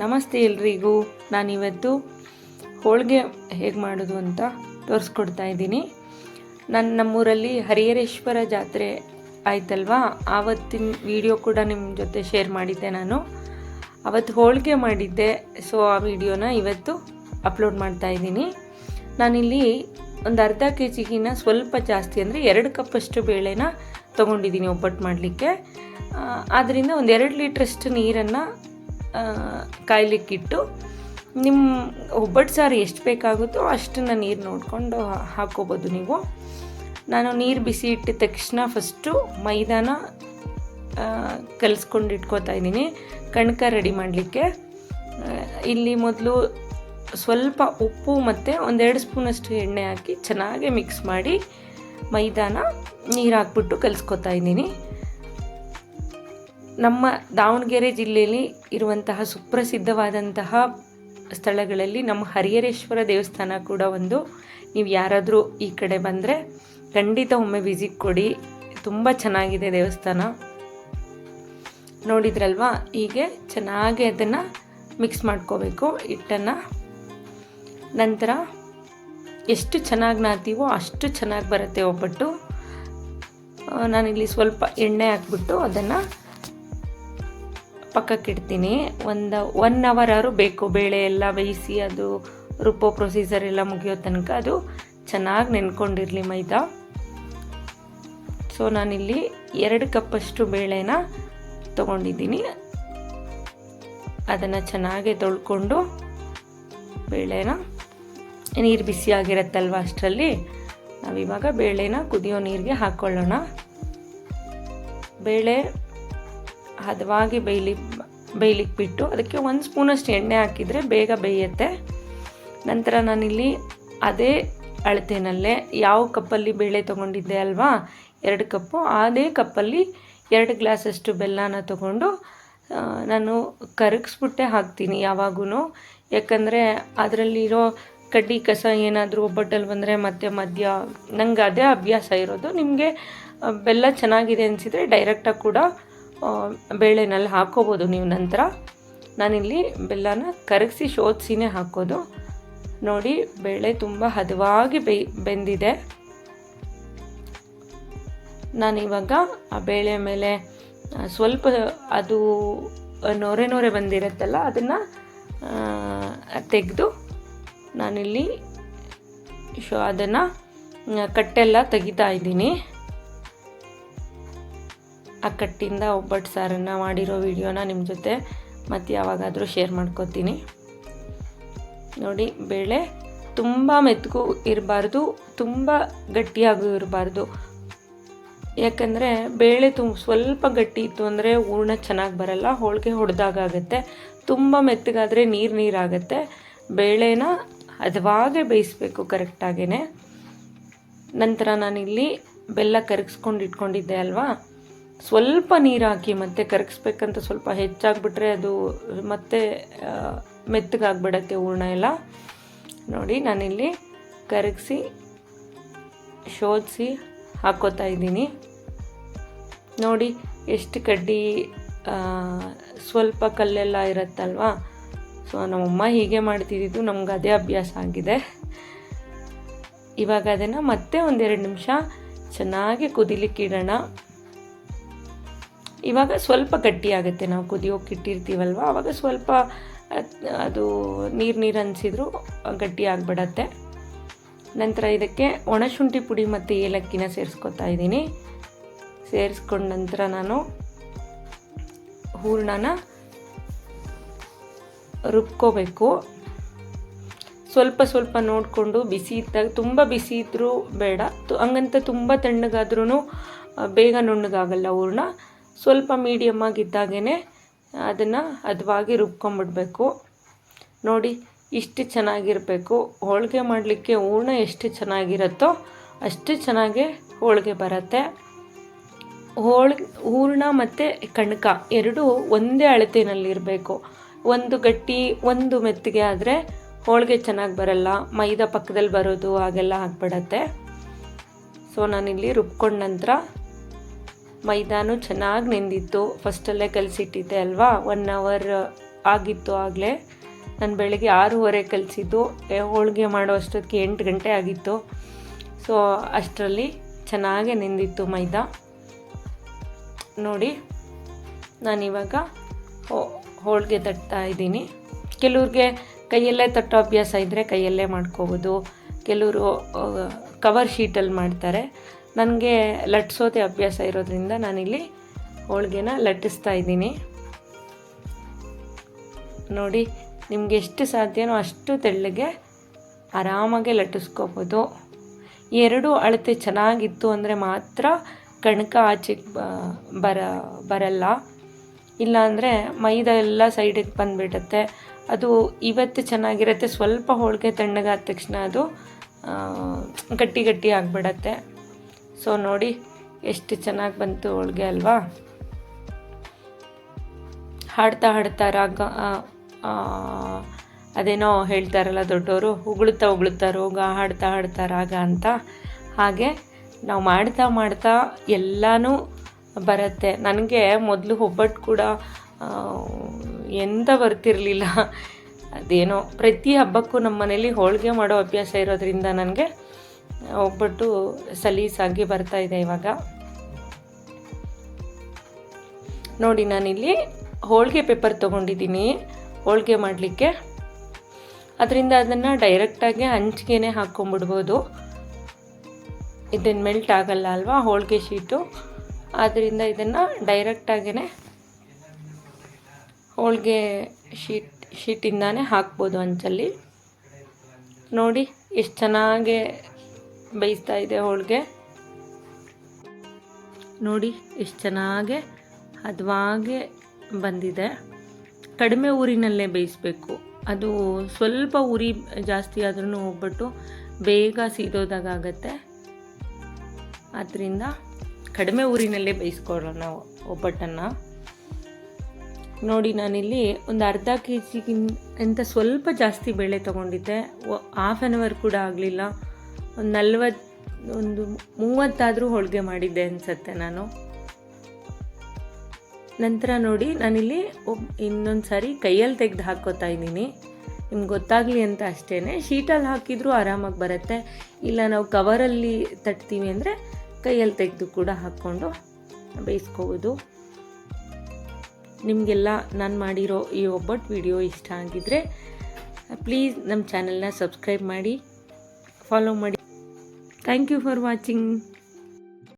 ನಮಸ್ತೆ ಎಲ್ರಿಗೂ. ನಾನಿವತ್ತು ಹೋಳಿಗೆ ಹೇಗೆ ಮಾಡೋದು ಅಂತ ತೋರಿಸ್ಕೊಡ್ತಾ ಇದ್ದೀನಿ. ನನ್ನ ನಮ್ಮೂರಲ್ಲಿ ಹರಿಹರೇಶ್ವರ ಜಾತ್ರೆ ಆಯ್ತಲ್ವಾ? ಆವತ್ತಿನ ವಿಡಿಯೋ ಕೂಡ ನಿಮ್ಮ ಜೊತೆ ಶೇರ್ ಮಾಡಿದ್ದೆ ನಾನು. ಅವತ್ತು ಹೋಳಿಗೆ ಮಾಡಿದ್ದೆ ಸೊ ಆ ವಿಡಿಯೋನ ಇವತ್ತು ಅಪ್ಲೋಡ್ ಮಾಡ್ತಾ ಇದ್ದೀನಿ. ನಾನಿಲ್ಲಿ ಒಂದು ಅರ್ಧ ಕೆ ಜಿಗಿನ ಸ್ವಲ್ಪ ಜಾಸ್ತಿ ಅಂದರೆ ಎರಡು ಕಪ್ಪಷ್ಟು ಬೇಳೆನ ತೊಗೊಂಡಿದ್ದೀನಿ ಒಬ್ಬಟ್ಟು ಮಾಡಲಿಕ್ಕೆ. ಆದ್ದರಿಂದ ಒಂದು ಎರಡು ಲೀಟ್ರಷ್ಟು ನೀರನ್ನು ಕಾಯ್ಲಿಕ್ಕಿಟ್ಟು ನಿಮ್ಮ ಒಬ್ಬಟ್ಟು ಸಾರು ಎಷ್ಟು ಬೇಕಾಗುತ್ತೋ ಅಷ್ಟನ್ನು ನೀರು ನೋಡಿಕೊಂಡು ಹಾಕೋಬೋದು ನೀವು. ನಾನು ನೀರು ಬಿಸಿ ಇಟ್ಟಿದ ತಕ್ಷಣ ಫಸ್ಟು ಮೈದಾನ ಕಲಿಸ್ಕೊಂಡು ಇಟ್ಕೋತಾ ಇದ್ದೀನಿ. ಕಣಕ ರೆಡಿ ಮಾಡಲಿಕ್ಕೆ. ಇಲ್ಲಿ ಮೊದಲು ಸ್ವಲ್ಪ ಉಪ್ಪು ಮತ್ತು ಒಂದೆರಡು ಸ್ಪೂನಷ್ಟು ಎಣ್ಣೆ ಹಾಕಿ ಚೆನ್ನಾಗಿ ಮಿಕ್ಸ್ ಮಾಡಿ ಮೈದಾನ ನೀರು ಹಾಕ್ಬಿಟ್ಟು ಕಲಿಸ್ಕೊತಾ ಇದ್ದೀನಿ. ನಮ್ಮ ದಾವಣಗೆರೆ ಜಿಲ್ಲೆಯಲ್ಲಿ ಇರುವಂತಹ ಸುಪ್ರಸಿದ್ಧವಾದಂತಹ ಸ್ಥಳಗಳಲ್ಲಿ ನಮ್ಮ ಹರಿಹರೇಶ್ವರ ದೇವಸ್ಥಾನ ಕೂಡ ಒಂದು. ನೀವು ಯಾರಾದರೂ ಈ ಕಡೆ ಬಂದರೆ ಖಂಡಿತ ಒಮ್ಮೆ ವಿಸಿಟ್ ಕೊಡಿ. ತುಂಬ ಚೆನ್ನಾಗಿದೆ ದೇವಸ್ಥಾನ. ನೋಡಿದ್ರಲ್ವಾ? ಹೀಗೆ ಚೆನ್ನಾಗಿ ಅದನ್ನು ಮಿಕ್ಸ್ ಮಾಡ್ಕೋಬೇಕು ಹಿಟ್ಟನ್ನು. ನಂತರ ಎಷ್ಟು ಚೆನ್ನಾಗಿ ನಾತೀವೋ ಅಷ್ಟು ಚೆನ್ನಾಗಿ ಬರುತ್ತೆ ಒಬ್ಬಟ್ಟು. ನಾನಿಲ್ಲಿ ಸ್ವಲ್ಪ ಎಣ್ಣೆ ಹಾಕ್ಬಿಟ್ಟು ಅದನ್ನು ಪಕ್ಕಕ್ಕಿಡ್ತೀನಿ. ಒಂದು ಒನ್ ಅವರ್ ಆರು ಬೇಕು. ಬೇಳೆ ಎಲ್ಲ ಬೇಯಿಸಿ ಅದು ರುಬ್ಬೋ ಪ್ರೊಸೀಜರ್ ಎಲ್ಲ ಮುಗಿಯೋ ತನಕ ಅದು ಚೆನ್ನಾಗಿ ನೆನ್ಕೊಂಡಿರಲಿ ಮೈದಾ. ಸೊ ನಾನಿಲ್ಲಿ ಎರಡು ಕಪ್ಪಷ್ಟು ಬೇಳೆನ ತೊಗೊಂಡಿದ್ದೀನಿ. ಅದನ್ನು ಚೆನ್ನಾಗಿ ತೊಳ್ಕೊಂಡು ಬೇಳೆನ, ನೀರು ಬಿಸಿ ಆಗಿರತ್ತಲ್ವ ಅಷ್ಟರಲ್ಲಿ, ನಾವಿವಾಗ ಬೇಳೆನ ಕುದಿಯೋ ನೀರಿಗೆ ಹಾಕ್ಕೊಳ್ಳೋಣ ಬೇಳೆ ಹದವಾಗಿ ಬೇಯಲಿ ಬೇಯಲಿಕ್ಕೆ ಬಿಟ್ಟು ಅದಕ್ಕೆ ಒಂದು ಸ್ಪೂನಷ್ಟು ಎಣ್ಣೆ ಹಾಕಿದರೆ ಬೇಗ ಬೇಯುತ್ತೆ. ನಂತರ ನಾನಿಲ್ಲಿ ಅದೇ ಅಳತೆನಲ್ಲೇ ಯಾವ ಕಪ್ಪಲ್ಲಿ ಬೇಳೆ ತೊಗೊಂಡಿದ್ದೆ ಅಲ್ವಾ? ಎರಡು ಕಪ್ಪು. ಅದೇ ಕಪ್ಪಲ್ಲಿ ಎರಡು ಗ್ಲಾಸಷ್ಟು ಬೆಲ್ಲನ ತೊಗೊಂಡು ನಾನು ಕರಗಿಸ್ಬಿಟ್ಟೆ ಹಾಕ್ತೀನಿ ಯಾವಾಗೂ ಯಾಕಂದರೆ ಅದರಲ್ಲಿರೋ ಕಡ್ಡಿ ಕಸ ಏನಾದರೂ ಒಬ್ಬಟ್ಟಲ್ಲಿ ಬಂದರೆ ಮತ್ತೆ ಮಧ್ಯ, ನಂಗೆ ಅದೇ ಅಭ್ಯಾಸ ಇರೋದು. ನಿಮಗೆ ಬೆಲ್ಲ ಚೆನ್ನಾಗಿದೆ ಅನಿಸಿದರೆ ಡೈರೆಕ್ಟಾಗಿ ಕೂಡ ಬೇಳೆನಲ್ಲಿ ಹಾಕ್ಕೋಬೋದು ನೀವು ನಂತರ. ನಾನಿಲ್ಲಿ ಬೆಲ್ಲನ ಕರಗಿಸಿ ಶೋಧಿಸಿನೇ ಹಾಕೋದು. ನೋಡಿ, ಬೇಳೆ ತುಂಬ ಹದವಾಗಿ ಬೆಂದಿದೆ. ನಾನಿವಾಗ ಆ ಬೇಳೆ ಮೇಲೆ ಸ್ವಲ್ಪ ಅದು ನೊರೆ ನೊರೆ ಬಂದಿರುತ್ತಲ್ಲ, ಅದನ್ನು ತೆಗೆದು ನಾನಿಲ್ಲಿ ಶೋ, ಅದನ್ನು ಕಟ್ಟೆಲ್ಲ ತೆಗಿತಾ ಇದ್ದೀನಿ. ಆ ಕಟ್ಟಿಂದ ಒಬ್ಬಟ್ಟು ಸಾರನ್ನು ಮಾಡಿರೋ ವಿಡಿಯೋನ ನಿಮ್ಮ ಜೊತೆ ಮತ್ತೆ ಯಾವಾಗಾದರೂ ಶೇರ್ ಮಾಡ್ಕೋತೀನಿ. ನೋಡಿ, ಬೇಳೆ ತುಂಬ ಮೆತ್ತಗೂ ಇರಬಾರ್ದು, ತುಂಬ ಗಟ್ಟಿಯಾಗೂ ಇರಬಾರ್ದು. ಯಾಕಂದರೆ ಬೇಳೆ ತುಂಬ ಸ್ವಲ್ಪ ಗಟ್ಟಿ ಇತ್ತು ಅಂದರೆ ಹೂರ್ಣ ಚೆನ್ನಾಗಿ ಬರಲ್ಲ, ಹೋಳಿಗೆ ಹೊಡೆದಾಗುತ್ತೆ ತುಂಬ ಮೆತ್ತಗಾದರೆ ನೀರು ನೀರಾಗತ್ತೆ ಬೇಳೆನ ಹದವಾಗೆ ಬೇಯಿಸ್ಬೇಕು ಕರೆಕ್ಟಾಗೇ ನಂತರ ನಾನಿಲ್ಲಿ ಬೆಲ್ಲ ಕರಗಿಸ್ಕೊಂಡು ಇಟ್ಕೊಂಡಿದ್ದೆ ಅಲ್ವಾ? ಸ್ವಲ್ಪ ನೀರು ಹಾಕಿ ಮತ್ತೆ ಕರಗಿಸ್ಬೇಕಂತ ಸ್ವಲ್ಪ ಹೆಚ್ಚಾಗಿಬಿಟ್ರೆ ಅದು ಮತ್ತೆ ಮೆತ್ತಗಾಗ್ಬಿಡತ್ತೆ ಹೂರ್ಣ ಎಲ್ಲ. ನೋಡಿ, ನಾನಿಲ್ಲಿ ಕರಗಿಸಿ ಶೋಧಿಸಿ ಹಾಕೋತಾ ಇದ್ದೀನಿ. ನೋಡಿ, ಎಷ್ಟು ಕಡ್ಡಿ ಸ್ವಲ್ಪ ಕಲ್ಲೆಲ್ಲ ಇರುತ್ತಲ್ವಾ? ಸೊ, ನಮ್ಮಮ್ಮ ಹೀಗೆ ಮಾಡ್ತಿದ್ದಿದ್ದು, ನಮ್ಗೆ ಅದೇ ಅಭ್ಯಾಸ ಆಗಿದೆ. ಇವಾಗ ಅದನ್ನು ಮತ್ತೆ ಒಂದೆರಡು ನಿಮಿಷ ಚೆನ್ನಾಗಿ ಕುದಿಲಿಕ್ಕೆ ಇಡೋಣ ಇವಾಗ ಸ್ವಲ್ಪ ಗಟ್ಟಿಯಾಗುತ್ತೆ ನಾವು ಕುದಿಯೋಕೆ ಇಟ್ಟಿರ್ತೀವಲ್ವ? ಆವಾಗ ಸ್ವಲ್ಪ, ಅದು ನೀರು ನೀರು ಅನಿಸಿದ್ರು ಗಟ್ಟಿ ಆಗಿಬಿಡತ್ತೆ. ನಂತರ ಇದಕ್ಕೆ ಒಣಶುಂಠಿ ಪುಡಿ ಮತ್ತು ಏಲಕ್ಕಿನ ಸೇರಿಸ್ಕೊತಾ ಇದ್ದೀನಿ. ಸೇರಿಸ್ಕೊಂಡ ನಂತರ ನಾನು ಹೂರ್ಣನ ರುಬ್ಕೋಬೇಕು. ಸ್ವಲ್ಪ ಸ್ವಲ್ಪ ನೋಡಿಕೊಂಡು ಬಿಸಿ ಇದ್ದಾಗ, ತುಂಬ ಬಿಸಿ ಇದ್ದರೂ ಬೇಡ. ಹಂಗಂತ ತುಂಬ ತಣ್ಣಗಾದ್ರೂ ಬೇಗ ನುಣ್ಣಗಾಗಲ್ಲ ಹೂರ್ಣ. ಸ್ವಲ್ಪ ಮೀಡಿಯಮ್ ಆಗಿದ್ದಾಗೇ ಅದನ್ನು ಹದವಾಗಿ ರುಬ್ಕೊಂಡ್ಬಿಡ್ಬೇಕು ನೋಡಿ, ಇಷ್ಟು ಚೆನ್ನಾಗಿರಬೇಕು. ಹೋಳಿಗೆ ಮಾಡಲಿಕ್ಕೆ ಹೂರ್ಣ ಎಷ್ಟು ಚೆನ್ನಾಗಿರುತ್ತೋ ಅಷ್ಟು ಚೆನ್ನಾಗೇ ಹೋಳಿಗೆ ಬರುತ್ತೆ. ಹೋಳಿಗೆ ಹೂರ್ಣ ಮತ್ತು ಕಣಕ ಎರಡೂ ಒಂದೇ ಅಳತೆಯಲ್ಲಿರಬೇಕು ಒಂದು ಗಟ್ಟಿ, ಒಂದು ಮೆತ್ತಗೆ ಆದರೆ ಹೋಳಿಗೆ ಚೆನ್ನಾಗಿ ಬರಲ್ಲ. ಮೈದಾ ಪಕ್ಕದಲ್ಲಿ ಬರೋದು ಹಾಗೆಲ್ಲ ಆಗ್ಬಿಡತ್ತೆ. ಸೊ ನಾನಿಲ್ಲಿ ರುಬ್ಕೊಂಡ ನಂತರ ಮೈದಾನು ಚೆನ್ನಾಗಿ ನೆಂದಿತ್ತು. ಫಸ್ಟಲ್ಲೇ ಕಲಸಿಟ್ಟಿದ್ದೆ ಅಲ್ವಾ? ಒನ್ ಅವರ್ ಆಗಿತ್ತು ಆಗಲೇ. ನಾನು ಬೆಳಗ್ಗೆ ಆರೂವರೆ ಕಲಿಸಿದ್ದು. ಹೋಳಿಗೆ ಮಾಡೋ ಅಷ್ಟೊತ್ತಿಗೆ ಎಂಟು ಗಂಟೆ ಆಗಿತ್ತು. ಸೊ ಅಷ್ಟರಲ್ಲಿ ಚೆನ್ನಾಗೇ ನೆಂದಿತ್ತು ಮೈದಾ. ನೋಡಿ, ನಾನಿವಾಗ ಹೋಳಿಗೆ ತಟ್ತಾ ಇದ್ದೀನಿ. ಕೆಲವ್ರಿಗೆ ಕೈಯಲ್ಲೇ ತಟ್ಟೋ ಅಭ್ಯಾಸ ಇದ್ದರೆ ಕೈಯಲ್ಲೇ ಮಾಡ್ಕೋಬೋದು. ಕೆಲವರು ಕವರ್ ಶೀಟಲ್ಲಿ ಮಾಡ್ತಾರೆ. ನನಗೆ ಲಟ್ಸೋದೆ ಅಭ್ಯಾಸ ಇರೋದ್ರಿಂದ ನಾನಿಲ್ಲಿ ಹೋಳಿಗೆನ ಲಟ್ಟಿಸ್ತಾ ಇದ್ದೀನಿ. ನೋಡಿ, ನಿಮಗೆ ಎಷ್ಟು ಸಾಧ್ಯನೋ ಅಷ್ಟು ತೆಳ್ಳಗೆ ಆರಾಮಾಗೆ ಲಟ್ಟಿಸ್ಕೋಬೋದು. ಎರಡು ಅಳತೆ ಚೆನ್ನಾಗಿತ್ತು ಅಂದರೆ ಮಾತ್ರ ಕಣಕ ಆಚೆಗೆ ಬರ, ಬರಲ್ಲ. ಇಲ್ಲಾಂದರೆ ಮೈದಾ ಎಲ್ಲ ಸೈಡಿಗೆ ಬಂದುಬಿಡುತ್ತೆ. ಅದು ಇವತ್ತು ಚೆನ್ನಾಗಿರುತ್ತೆ. ಸ್ವಲ್ಪ ಹೋಳಿಗೆ ತಣ್ಣಗಾದ ತಕ್ಷಣ ಅದು ಗಟ್ಟಿ ಗಟ್ಟಿ ಆಗಿಬಿಡತ್ತೆ. ಸೊ ನೋಡಿ, ಎಷ್ಟು ಚೆನ್ನಾಗಿ ಬಂತು ಹೋಳಿಗೆ ಅಲ್ವಾ? ಹಾಡ್ತಾ ಹಾಡ್ತಾ ರಾಗ ಅದೇನೋ ಹೇಳ್ತಾರಲ್ಲ ದೊಡ್ಡವರು, ಉಗುಳುತ್ತಾ ಉಗುಳುತ್ತಾ ರೋಗ, ಹಾಡ್ತಾ ಹಾಡ್ತಾ ರಾಗ ಅಂತ. ಹಾಗೆ ನಾವು ಮಾಡ್ತಾ ಮಾಡ್ತಾ ಎಲ್ಲನೂ ಬರುತ್ತೆ. ನನಗೆ ಮೊದಲು ಒಬ್ಬಟ್ಟು ಕೂಡ ಎಂತ ಬರ್ತಿರಲಿಲ್ಲ. ಅದೇನೋ ಪ್ರತಿ ಹಬ್ಬಕ್ಕೂ ನಮ್ಮ ಮನೇಲಿ ಹೋಳಿಗೆ ಮಾಡೋ ಅಭ್ಯಾಸ ಇರೋದ್ರಿಂದ ನನಗೆ ಒಬ್ಬಟ್ಟು ಸಲೀಸಾಗಿ ಬರ್ತಾ ಇದೆ ಇವಾಗ. ನೋಡಿ, ನಾನಿಲ್ಲಿ ಹೋಳಿಗೆ ಪೇಪರ್ ತೊಗೊಂಡಿದ್ದೀನಿ. ಹೋಳಿಗೆ ಮಾಡಲಿಕ್ಕೆ. ಅದರಿಂದ ಅದನ್ನು ಡೈರೆಕ್ಟಾಗಿ ಹಂಚಿಗೆನೆ ಹಾಕ್ಕೊಂಬಿಡ್ಬೋದು ಇದನ್ನು ಮೆಲ್ಟ್ ಆಗಲ್ಲ ಅಲ್ವಾ ಹೋಳಿಗೆ ಶೀಟು? ಆದ್ದರಿಂದ ಇದನ್ನು ಡೈರೆಕ್ಟಾಗೇ ಹೋಳಿಗೆ ಶೀಟ್, ಶೀಟಿಂದಾನೇ ಹಾಕ್ಬೋದು ಅಂಚಲ್ಲಿ. ನೋಡಿ, ಎಷ್ಟು ಚೆನ್ನಾಗಿ ಬೇಯಿಸ್ತಾ ಇದೆ ಹೋಳಿಗೆ. ನೋಡಿ, ಎಷ್ಟು ಚೆನ್ನಾಗೆ ಹದವಾಗೆ ಬಂದಿದೆ. ಕಡಿಮೆ ಊರಿನಲ್ಲೇ ಬೇಯಿಸ್ಬೇಕು. ಅದು ಸ್ವಲ್ಪ ಉರಿ ಜಾಸ್ತಿ ಆದ್ರೂ ಒಬ್ಬಟ್ಟು ಬೇಗ ಸೀದೋದಾಗತ್ತೆ ಆದ್ದರಿಂದ ಕಡಿಮೆ ಊರಿನಲ್ಲೇ ಬೇಯಿಸ್ಕೊಳ್ಳೋಣ ಒಬ್ಬಟ್ಟನ್ನು. ನೋಡಿ, ನಾನಿಲ್ಲಿ ಒಂದು ಅರ್ಧ ಕೆ ಜಿಗಿಂತ ಸ್ವಲ್ಪ ಜಾಸ್ತಿ ಬೇಳೆ ತೊಗೊಂಡಿದ್ದೆ. ಹಾಫ್ ಆನ್ ಅವರ್ ಕೂಡ ಆಗಲಿಲ್ಲ. ಒಂದು ನಲ್ವತ್ತು ಒಂದು ಮೂವತ್ತಾದರೂ ಹೋಳಿಗೆ ಮಾಡಿದ್ದೆ ಅನಿಸತ್ತೆ ನಾನು. ನಂತರ ನೋಡಿ, ನಾನಿಲ್ಲಿ ಇನ್ನೊಂದು ಸಾರಿ ಕೈಯಲ್ಲಿ ತೆಗೆದು ಹಾಕ್ಕೋತಾ ಇದ್ದೀನಿ. ನಿಮ್ಗೆ ಗೊತ್ತಾಗಲಿ ಅಂತ ಅಷ್ಟೇ ಶೀಟಲ್ಲಿ ಹಾಕಿದರೂ ಆರಾಮಾಗಿ ಬರುತ್ತೆ. ಇಲ್ಲ ನಾವು ಕವರಲ್ಲಿ ತಟ್ತೀವಿ ಅಂದರೆ ಕೈಯಲ್ಲಿ ತೆಗೆದು ಕೂಡ ಹಾಕ್ಕೊಂಡು ಬೇಯಿಸ್ಕೋಬೋದು. ನಿಮಗೆಲ್ಲ ನಾನು ಮಾಡಿರೋ ಈ ಒಬ್ಬಟ್ಟು ವಿಡಿಯೋ ಇಷ್ಟ ಆಗಿದ್ದರೆ ಪ್ಲೀಸ್ ನಮ್ಮ ಚಾನಲ್ನ ಸಬ್ಸ್ಕ್ರೈಬ್ ಮಾಡಿ, ಫಾಲೋ ಮಾಡಿ. Thank you for watching